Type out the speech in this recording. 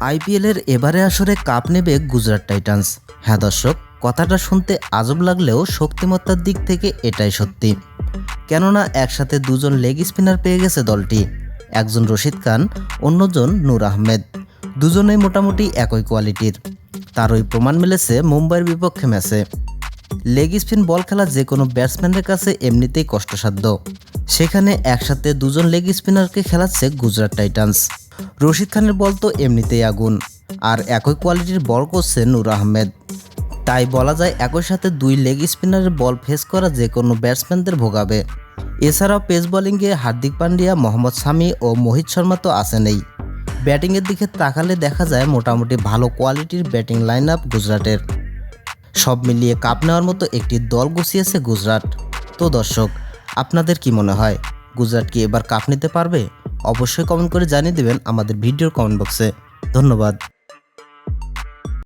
আইপিএলের এবারে আসরে কাপ নেবে গুজরাট টাইটান্স। হ্যাঁ দর্শক, কথাটা শুনতে আজব লাগলেও শক্তিমত্তার দিক থেকে এটাই সত্যি। কেননা একসাথে দুজন লেগ স্পিনার পেয়ে গেছে দলটি। একজন রশিদ খান, অন্যজন নূর আহমেদ। দুজনেই মোটামুটি একই কোয়ালিটির। তারই প্রমাণ মিলেছে মুম্বাইয়ের বিপক্ষে ম্যাচে। লেগ স্পিন বল খেলা যে কোনো ব্যাটসম্যানের কাছে এমনিতেই কষ্টসাধ্য। সেখানে একসাথে দুজন লেগ স্পিনারকে খেলাচ্ছে গুজরাট টাইটান্স। রশিদ খানের বল তো এমনিতেই আগুন, আর একই কোয়ালিটির বল করছে নূর আহমেদ। তাই বলা যায় একই সাথে দুই লেগ স্পিনারের বল ফেস করা যে কোনো ব্যাটসম্যানদের ভোগাবে। এছাড়াও পেস বোলিংয়ে হার্দিক পান্ডিয়া, মোহাম্মদ শামি ও মোহিত শর্মা তো আসেনই ব্যাটিংয়ের দিকে তাকালে দেখা যায় মোটামুটি ভালো কোয়ালিটির ব্যাটিং লাইন আপ গুজরাটের। সব মিলিয়ে কাপ নেওয়ার মতো একটি দল গুছিয়েছে গুজরাট। তো দর্শক, আপনাদের কি মনে হয়, গুজরাট কি এবার কাপ নিতে পারবে? অবশ্যই কমেন্ট করে জানিয়ে দেবেন আমাদের ভিডিওর কমেন্ট বক্সে ধন্যবাদ।